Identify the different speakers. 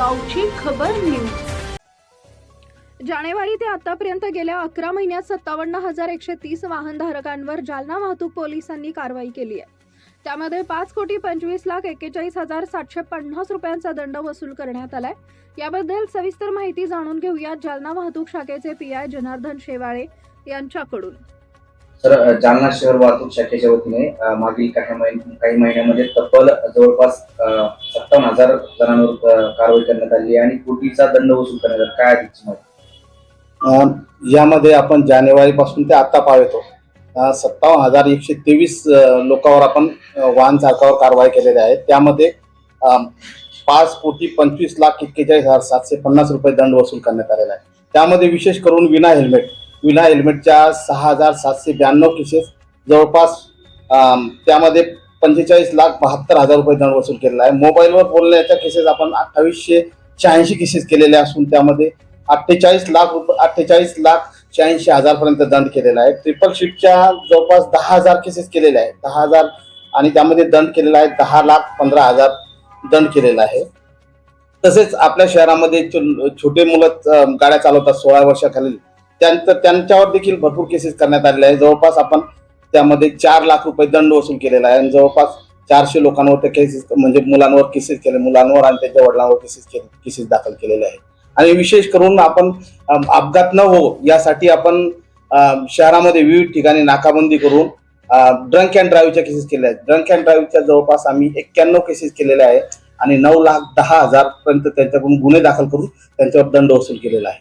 Speaker 1: गावची खबर न्यूज. जानेवारी ते आतापर्यंत गेल्या अकरा महिन्यात सत्तावन्न हजार एकशे तीस वाहनधारकांवर जालना वाहतूक पोलिसांनी कारवाई केली आहे. त्यामध्ये पाच कोटी पंचवीस लाख एक्केचाळीस हजार सातशे पन्नास रुपयांचा दंड वसूल करण्यात आलाय. याबद्दल सविस्तर माहिती जाणून घेऊयात जालना वाहतूक शाखेचे पी आय जनार्दन शेवाळे यांच्याकडून.
Speaker 2: तर जालना शहर वाहतूक शाखेच्या वतीने मागील काही महिन काही महिन्यामध्ये तब्बल जवळपास सत्तावन्न हजार जणांवर कारवाई करण्यात आली आहे आणि कोटीचा दंड वसूल करण्यात आला. काय अधिकची माहिती?
Speaker 3: यामध्ये आपण जानेवारीपासून ते आत्ता पाहतो. सत्तावन्न हजार एकशे तेवीस लोकांवर आपण वाहन चालकावर कारवाई केलेली आहे. त्यामध्ये पाच कोटी पंचवीस लाख एक्केचाळीस हजार सातशे पन्नास रुपये दंड वसूल करण्यात आलेला आहे. त्यामध्ये विशेष करून विना हेल्मेट विना हेल्मेटच्या सहा हजार सातशे ब्याण्णव केसेस जवळपास त्यामध्ये पंचेचाळीस लाख बहात्तर हजार रुपये दंड वसूल केलेला आहे. मोबाईलवर बोलण्याच्या केसेस आपण अठ्ठावीसशे शहाऐंशी केसेस केलेले असून त्यामध्ये अठ्ठेचाळीस लाख रुपये अठ्ठेचाळीस लाख शहाऐंशी हजारपर्यंत दंड केलेला आहे. ट्रिपल शिफ्टच्या जवळपास दहा हजार केसेस केलेल्या आहेत. दहा हजार आणि त्यामध्ये दंड केलेला आहे. दहा लाख पंधरा हजार दंड केलेला आहे. तसेच आपल्या शहरामध्ये छोटे मुलं गाड्या चालवतात सोळा वर्षाखालील. त्यांचं त्यांच्यावर देखील भरपूर केसेस करण्यात आलेले आहे जवळपास आपण त्यामध्ये चार लाख रुपये दंड वसूल केलेला आहे. आणि जवळपास चारशे लोकांवर ते केसेस म्हणजे मुलांवर केसेस केले. मुलांवर आणि त्यांच्या वडिलांवर केसेस केले केसेस दाखल केलेले आहे आणि विशेष करून आपण अपघात न हो यासाठी आपण शहरामध्ये विविध ठिकाणी नाकाबंदी करून ड्रंक अँड ड्राईव्हच्या केसेस केल्या आहेत. ड्रंक अँड ड्राईव्हच्या जवळपास आम्ही एक्क्याण्णव केसेस केलेल्या आहे आणि नऊ लाख दहा हजारपर्यंत त्यांच्याकडून गुन्हे दाखल करून त्यांच्यावर दंड वसूल केलेला आहे.